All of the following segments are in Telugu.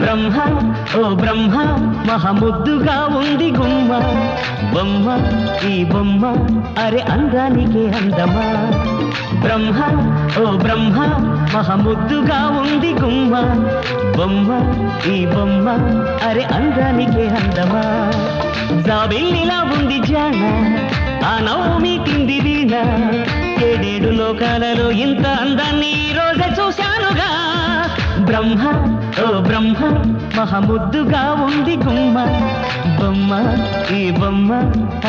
బ్రహ్మ ఓ బ్రహ్మ మహముద్దుగా ఉంది గుమ్మ. బొమ్మ ఈ బొమ్మ అరే అందానికి అందమా? బ్రహ్మ ఓ బ్రహ్మ మహముద్దుగా ఉంది గుమ్మ. బొమ్మ ఈ బొమ్మ అరే అందానికి అందమా? జాబిల్లిలా ఉంది జాన ఆ నవమి తింది వీణ. ఏడేడు లోకాలలో ఇంత అందాన్ని బ్రహ్మ ఓ బ్రహ్మ మహముద్దుగా ఉంది గుమ్మ. బొమ్మ ఈ బొమ్మ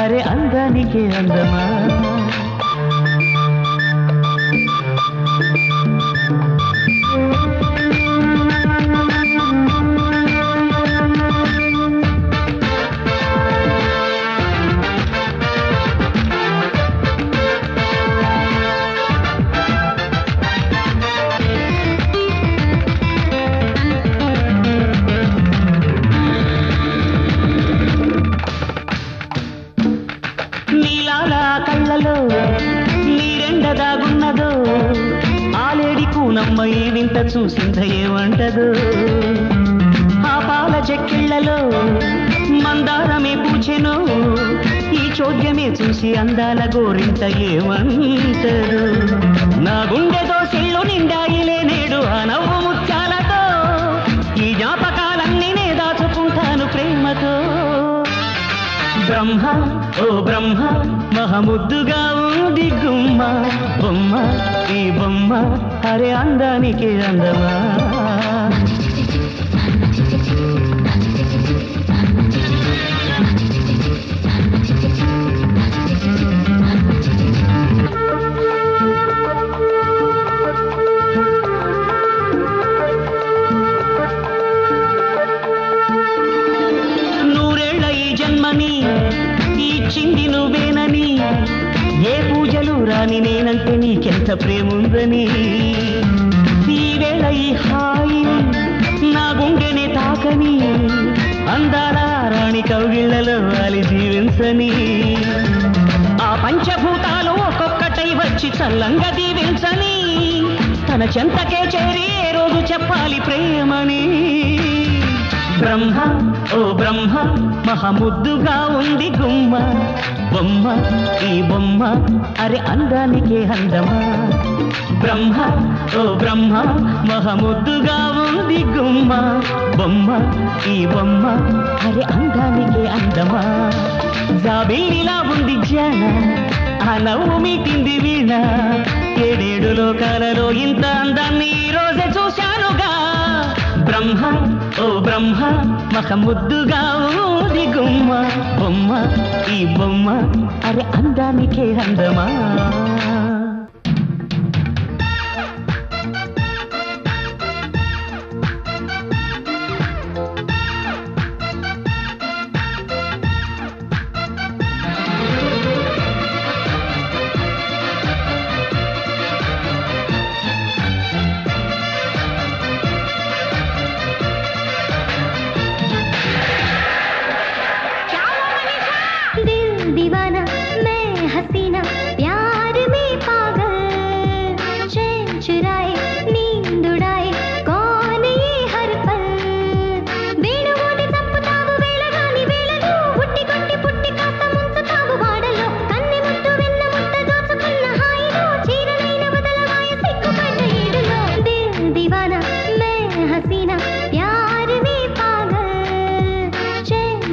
అరే అందానికి అందమా? కళ్ళలో నీరెండదాగున్నదో ఆలేడి కూనమ్మ ఏ వింత చూసింద ఏమంటదో ఆ పాల చెక్కిళ్ళలో మందారమే పూచెను? ఈ చోద్యమే చూసి అందాల గోరింత ఏమంటదు? నా గుండె దోసిల్లు నిండాయిలే నేడు ఆ నవ్వు బ్రహ్మ ఓ బ్రహ్మ మహముద్దుగా ఉంది గుమ్మ. బొమ్మ ఈ బొమ్మ అరే అందానికి అందమా? నీకెంత ప్రేముందని. ఈ వేళ ఈ హాయి నా గుండెని తాకని అందాల రాణి కౌగిళ్ళలో వాలి జీవించని. ఆ పంచభూతాలు ఒక్కొక్కటై వచ్చి చల్లంగా దీవించని. తన చెంతకే చేరి ఏ రోజు చెప్పాలి ప్రేమని. బ్రహ్మ ఓ బ్రహ్మ మహముద్దుగా ఉంది గుమ్మ. బొమ్మ ఈ బొమ్మ అరే అందానికే అందమా. బ్రహ్మ ఓ బ్రహ్మ మహముద్దుగా ఉంది గుమ్మ. బొమ్మ ఈ బొమ్మ అరే అందానికే అందమా. జాబిల్లిలా ఉంది జ్ఞాన ఆ నవ్వు మీటింది వీణ. ఏడేడు లోకాలలో ఇంత అందాన్ని ఈ రోజే చూశానుగా. బ్రహ్మ ఓ బ్రహ్మ మహముద్దుగా ఓది గుమ్మ బొమ్మ ఈ బొమ్మ అరే అందానికే అందమా?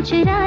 प्यार में